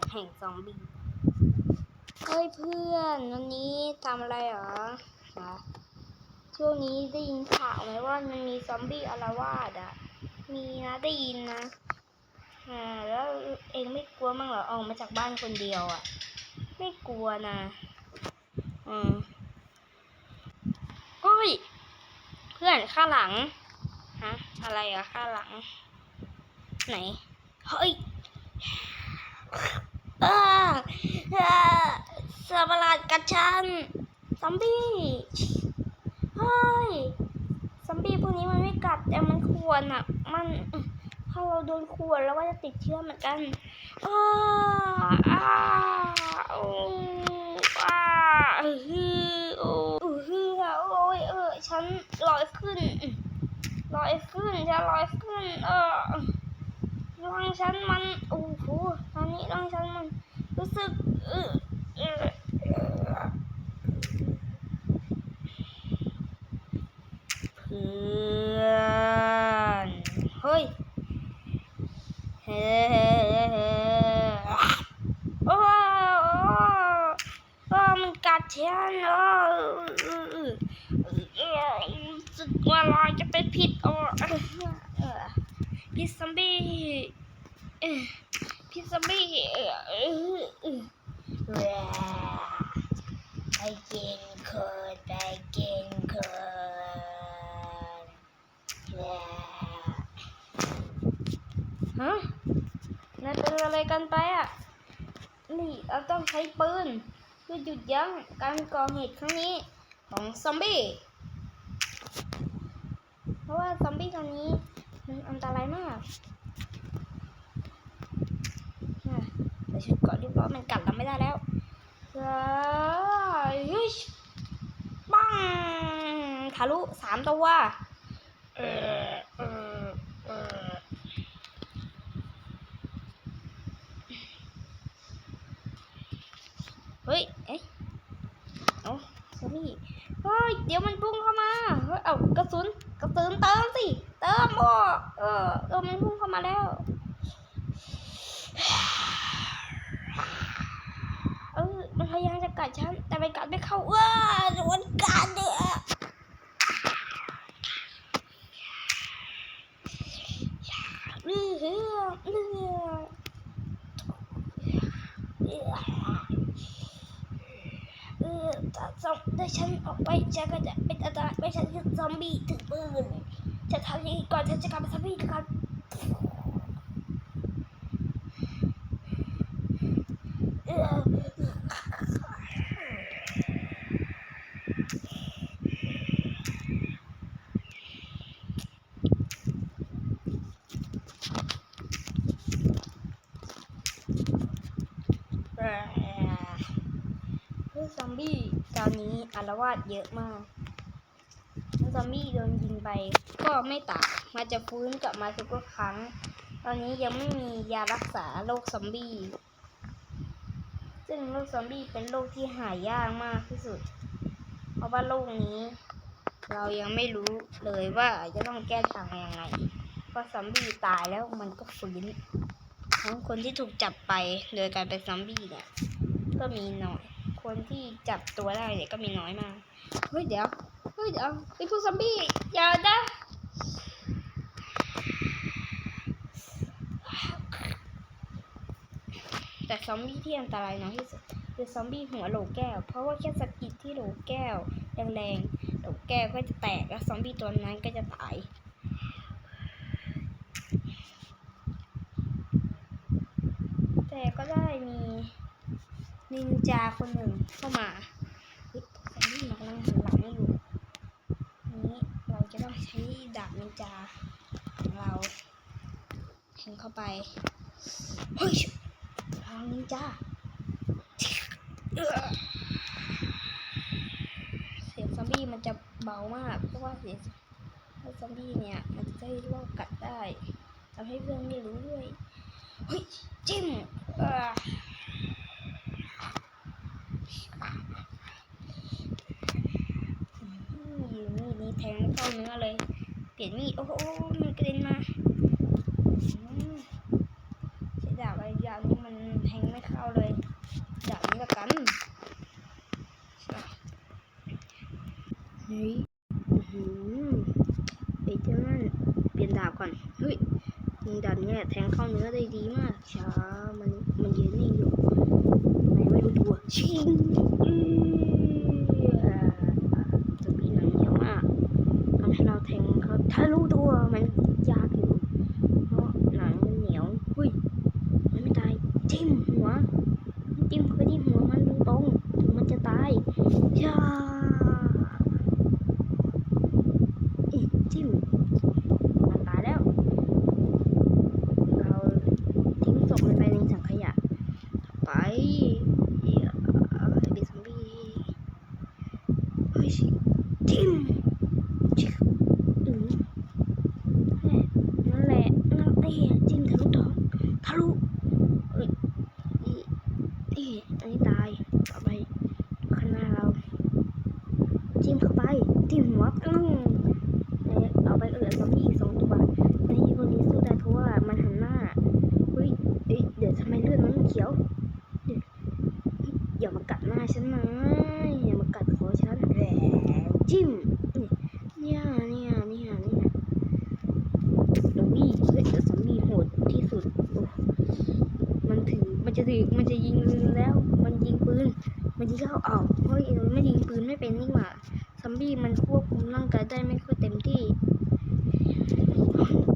กแห่งซอมบี้เฮ้ยเพื่อนวันนี้ทำอะไรเหรอนะช่วงนี้ได้ยินข่าวไหมว่ามันมีซอมบี้อาละวาดอะ มีนะได้ยินนะอ่าแล้วเองไม่กลัวมั้งเหรอออกมาจากบ้านคนเดียวอะ ไม่กลัวนะอืมเฮ้ย เพื่อนข้างหลัง ฮะ อะไรอะข้างหลัง ไหน เฮ้ย สัตว์ประหลาดกัดฉันซอมบี้เฮ้ยซอมบี้พวกนี้มันไม่กัดแต่มันข่วนอะ มันถ้าเราโดนข่วนแล้วก็จะติดเชื้อเหมือนกันอ้าอ้าอ้าเออฮือโอ้เออฮือโอ้ยเออฉันลอยขึ้นลอยขึ้นจะลอยขึ้น เออ ร่างฉันมันโอ้โหตอนนี้ร่างฉันมันรู้สึกเออเออเออเพื่อนเฮ้ยเฮ้โอ้โอ้โอ้มันกัดฉันโอ้เออเออเออรู้สึกว่าเราจะเป็นพิษโอ้เออเออพิษซอมบี้เออพิษซ อมบี้เออเออไปกินคนไปกินคนฮะนายเป็นอะไรกันไปอะ นี่เราต้องใช้ปืนเพื่อหยุดยั้งการก่อเหตุครั้งนี้ของซอมบี้ เพราะว่าซอมบี้ตัวนี้มันอันตรายมากอะ แต่ชุดเกาะเรียบร้อยมันกัดเราไม่ได้แล้วเฮ้ยปังทะลุสามตัวเออเออเออเฮ้ย เอ๊ะเอาซอรี่เฮ้ย เดี๋ยวมันพุ่งเข้ามา เฮ้ย เอากระสุนกระสุนเติมสิ เติมโอ้เออเออมันพุ่งเข้ามาแล้ว เออ มันพยายามจะ กัดฉันแต่ไปกัดไม่เข้าเออโดนกัดเนี่ยเลือดเลือดเลือดเออถ้าซอมถ้าฉันออกไปฉันก็จะเป็นอันตรายไม่ฉันคือซอมบี้ถือปืนจะทำยังไงก่อนฉันจะกลายเป็นซอมบี้ก่อนเออคือซอมบี้ตอนนี้อารวาสเยอะมากถ้าซอมบี้โดนยิงไปก็ไม่ตายมันจะฟื้นกลับมาทุกครั้ง ตอนนี้ยังไม่มียารักษาโรคซอมบี้ ซึ่งโรคซอมบี้เป็นโรคที่หายยากมากที่สุด เพราะว่าโรคนี้ เรายังไม่รู้เลยว่าจะต้องแก้ทางยังไง เพราะซอมบี้ตายแล้วมันก็ฟื้น ทั้งคนที่ถูกจับไปโดยการเป็นซอมบี้เนี่ยก็มีหน้อย คนที่จับตัวได้เนี่ยก็มีน้อยมาก เฮ้ยเดี๋ยว เฮ้ยเดี๋ยวไอ้พวกซอมบี้อย่านะแต่ซอมบี้ที่อันตรายน้อยที่สุดคือซอมบี้หัวโหลแก้ว เพราะว่าแค่สะกิดที่โหลแก้วแรงๆโหลแก้วก็จะแตกแล้วซอมบี้ตัวนั้นก็จะตายแต่ก็ได้ นินจาคนหนึ่งเข้ามาเฮ้ยซอมบี้มันกำลังหันหลังอยู่นี้เราจะต้องใช้ดาบนินจาของเราแทงเข้าไป เฮ้ยทางนินจาเสียงซอมบี้มันจะเบามาก เพราะว่าเสียงซอมบี้เนี่ย มันจะได้โรคกัดได้ทำให้เพื่อนไม่รู้ด้วย เฮ้ยจิ้มอ่อีแทงเข้าเนื้อเลย เปลี่ยนมีด โอ้โห มันกระเด็นมาใช้ดาบไอ้ยาวนี่มันแทงไม่เข้าเลย ดาบนี้ละกันเฮ้ยไอ้เจ้านั่นเปลี่ยนดาบก่อน เฮ้ยดาบเนี่ยแทงเข้าเนื้อได้ดีมากช้ามันมันเย็นนี่อยู่ไม่รู้ตัวชิง แทงครับถ้ารู้ตัวมันยากอยู่เพราะหนังมันเหนียวเฮ้ยมันไม่ตายจิ้มหัวจิ้มเข้าไปที่หัวมันตรงถึงมันจะตายย่าอิจิ้ม มันตายแล้ว เราทิ้งศพมันไปในถังขยะ ไปเหี้ยไอ้ซอมบี้เฮ้ยจิ้มชิบอืมแม่นั่นแหละนั่นไอ้เหี้ยจิ้มทะลุท้องทะลุเอ้ยอีอีอันนี้ตายต่อไปข้างหน้าเรา จิ้มเข้าไปจิ้มหัวอืมเนี่ยเอาไปเหลือซอมบี้อีกสองตัวไอ้พวกนี้สู้ได้เพราะว่ามันหันหน้าเฮ้ยเอ้ยเดี๋ยวทำไมเลือดมันเขียวเดี๋ยวเฮ้ยอย่ามากัดหน้าฉันนะอย่ามากัดคอฉันแหวจิ้มเนี่ยเนี่ยเนี่ยเนี่ยซอมบี้เฮ้ยแต่ซอมบี้โหดที่สุดโอ้มันถือมันจะถือมันจะยิงปืนแล้ว มันยิงปืน ที่เข้าเอาเฮ้ยมันไม่ยิงปืนไม่เป็นนี่หว่าซอมบี้มันควบคุมร่างกายได้ไม่ค่อยเต็มที่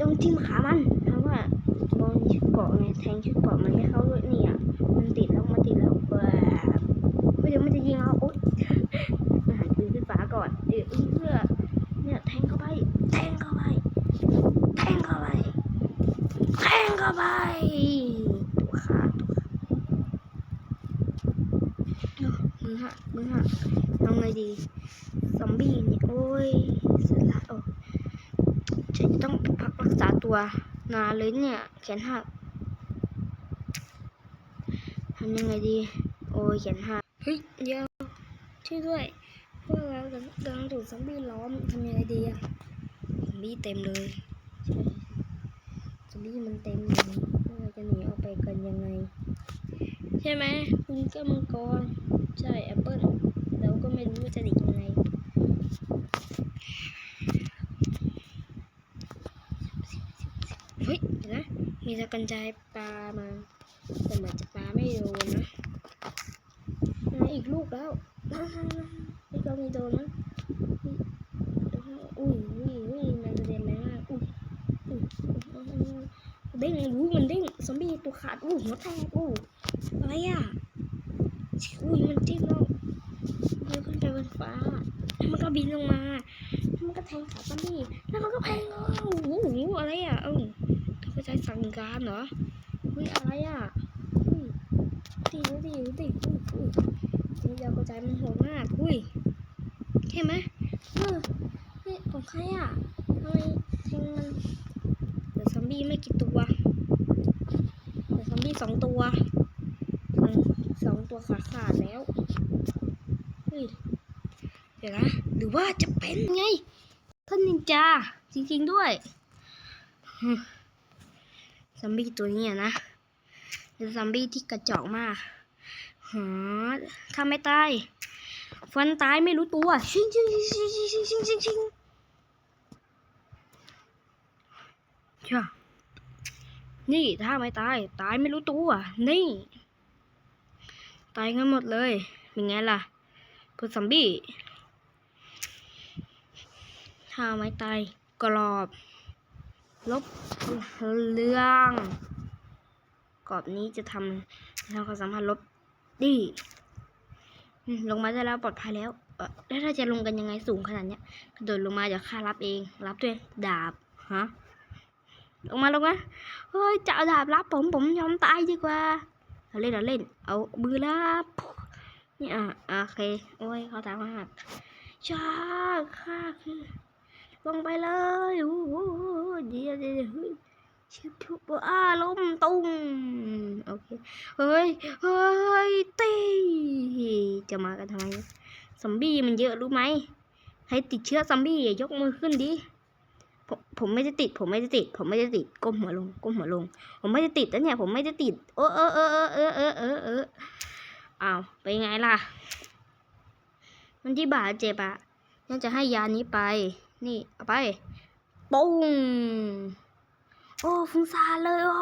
ต้องจิ้มขามันเพราะว่าบอลชุดเกาะไงแทงชุดเกาะมันไม่เข้าด้วยนี่อะมันติดแล้วมันติดแล้วแบบเฮ้ยเดี๋ยวมันจะยิงเราอุ๊ยหันปืนขึ้นฟ้าก่อนเดี๋ยวเพื่อเนี่ยแทงเข้าไป แทงเข้าไป แทงเข้าไป แทงเข้าไปตัวขาดตัวขาดมื อหักมือหักทำไงดี ซอมบี้เนี่ย โอ้ยเสร็จละโอ้ฉันจะต้องพักรักษาตัวนานเลยเนี่ย แขนหักทำยังไงดี โอ้ยแขนหักเฮ้ยเดี๋ยวช่วยด้วยพวกเรากำลังถูกซอมบี้ล้อมทำยังไงดีอะซอมบี้เต็มเลยซอมบี้มันเต็มเลยเราจะหนีออกไปกันยังไง ใช่ไหมคุณก็มังกร ใช่แอปเปิ้ลเราก็ไม่รู้จะหนียังไงเฮ้ยนะมีตะกันใจปลามาแต่เหมือนจะปลาไม่โดนนะมาอีกลูกแล้วนี่ก็มีโดนนะอุ้ยอุ้ยอุ้ยมันกระเด็นแรงมากอุ้ยอุ้ยอุ้ยเด้งอู้มันเด้งซอมบี้ตัวขาดอู้หัวแตกอู้อะไรอะ อุ้ยมันจิ้มเราเดินขึ้นไปบนฟ้าแล้วมันก็บินลงมาแล้วมันก็แทงขาซอมบี้แล้วมันก็แพงเราโอ้โหอะไรอะเอ้าเขาใช้สั่งการเหรอเฮ้ยอะไรอะอุ้ยตีดูดิดูดิอุ้ยอุ้ยนี่ยาวกระจายมันโหดมากอุ้ยใช่ไหมเออเฮ้ยของใครอะทำไมแทงมันเดี๋ยวซอมบี้ไม่กี่ตัวเดี๋ยวซอมบี้สองตัวสองส องตัวขาขาดแล้ว เฮ้ย เดี๋ยวนะ หรือว่าจะเป็นไง ท่านนินจา จริงๆด้วยซอมบี้ตัวนี้อะนะเป็นซอมบี้ที่กระจอกมากหาถ้าไม่ตาย ฟันตายไม่รู้ตัวชิงชิงชิงชิงชิงชิงชิงชิงช่ะนี่ถ้าไม่ตาย ตายไม่รู้ตัว นี่ ตายกันหมดเลยเป็นไงล่ะพวกซอมบี้ถ้าไม่ตายกรอบ ลบเรื่องกรอบนี้จะทำให้ความสัมพันธ์ลบดีลงมาได้แล้วปลอดภัยแล้วแล้วถ้าจะลงกันยังไงสูงขนาดเนี้ยกระโดดลงมาเดี๋ยวข้ารับเอง รับด้วยดาบฮะลงมาลงมาเฮ้ยจะเอาดาบรับผมผมยอมตายดีกว่า เราเล่นเราเล่น เอามือรับนี่อะโอเค โอ้ยเขาตามมาหักชาข้าคือลงไปเลยโอ้โหเดี๋ยวเดี๋ยวเดี๋ยวเฮ้ยชิบชุบอ้าล้มตุ้งโอเค เฮ้ย เฮ้ยตีจะมากันทำไมซอมบี้มันเยอะรู้ไหมให้ติดเชื้อซอมบี้ยกมือขึ้นดิ ผมไม่จะติด ผมไม่จะติด ผมไม่จะติด ก้มหัวลง ก้มหัวลง ผมไม่จะติดนะเนี่ย ผมไม่จะติด เออเออเออเออเออเออเอออ้าไปไงล่ะ มันที่บาดเจ็บอะน่าจะให้ยานี้ไป นี่เอาไปปุ้งโอ้ฟุ้งซ่านเลยอ๋อ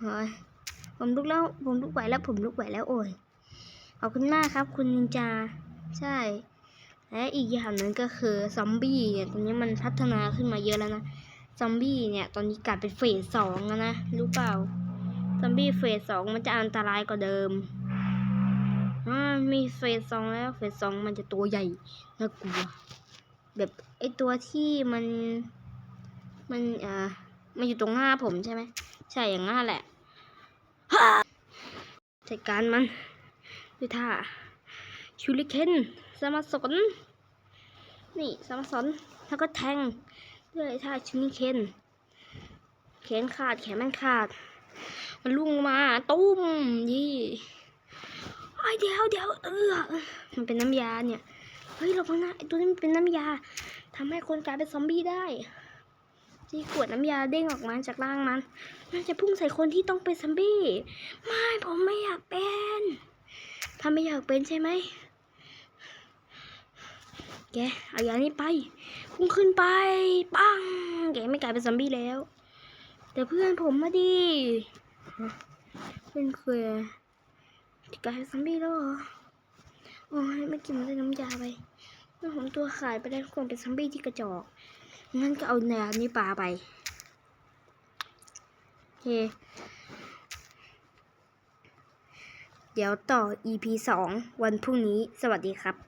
เฮ้ยผมลุกแล้ว ผมลุกไหวแล้ว ผมลุกไหวแล้วโอ้ยขอบคุณมากครับ คุณนินจา ใช่ และอีกอย่างหนึ่งก็คือซอมบี้เนี่ยตอนนี้มันพัฒนาขึ้นมาเยอะแล้วนะซอมบี้เนี่ยตอนนี้กลายเป็นเฟสสองแล้วนะรู้เปล่าซอมบี้เฟสสองมันจะอันตรายกว่าเดิมมีเฟสสองแล้วเฟสสองมันจะตัวใหญ่น่ากลัวแบบไอตัวที่มันมันอ่อมันอยู่ตรงหน้าผมใช่ไหมใช่อย่างนั้นแหละจัดการมันด้วยท่า ชูริเคนสมาสนนี่สมาสนแล้วก็แทงด้วยท่าชูริเคนแขนขาดแขนมันขาด มันลุ่งมาตุ้มยี่ไอเดียวเดียวเออมันเป็นน้ำยาเนี่ยเฮ้ยเราพังนะไอตัวนี้มันเป็นน้ำยาทำให้คนกลายเป็นซอมบี้ได้ที่ขวดน้ำยาเด้งออกมาจากร่างมันมันจะพุ่งใส่คนที่ต้องเป็นซอมบี้ ไม่ผมไม่อยากเป็น ถ้าไม่อยากเป็นใช่ไหม แกเอาอย่างนี้ไปพุ่งขึ้นไป ปัง แกไม่กลายเป็นซอมบี้แล้ว แต่เพื่อนผมมาดีเพื่อนเคยกลายเป็นซอมบี้แล้วเหรอโอ้ยไม่กินนได้น้ำยาไปเพื่อนผมตัวขาดไปได้ทุกคนเป็นซอมบี้ที่กระจอกงั้นก็เอาแนวนี้ปลาไปโอเคเดี๋ยวต่อ EP สองวันพรุ่งนี้ สวัสดีครับ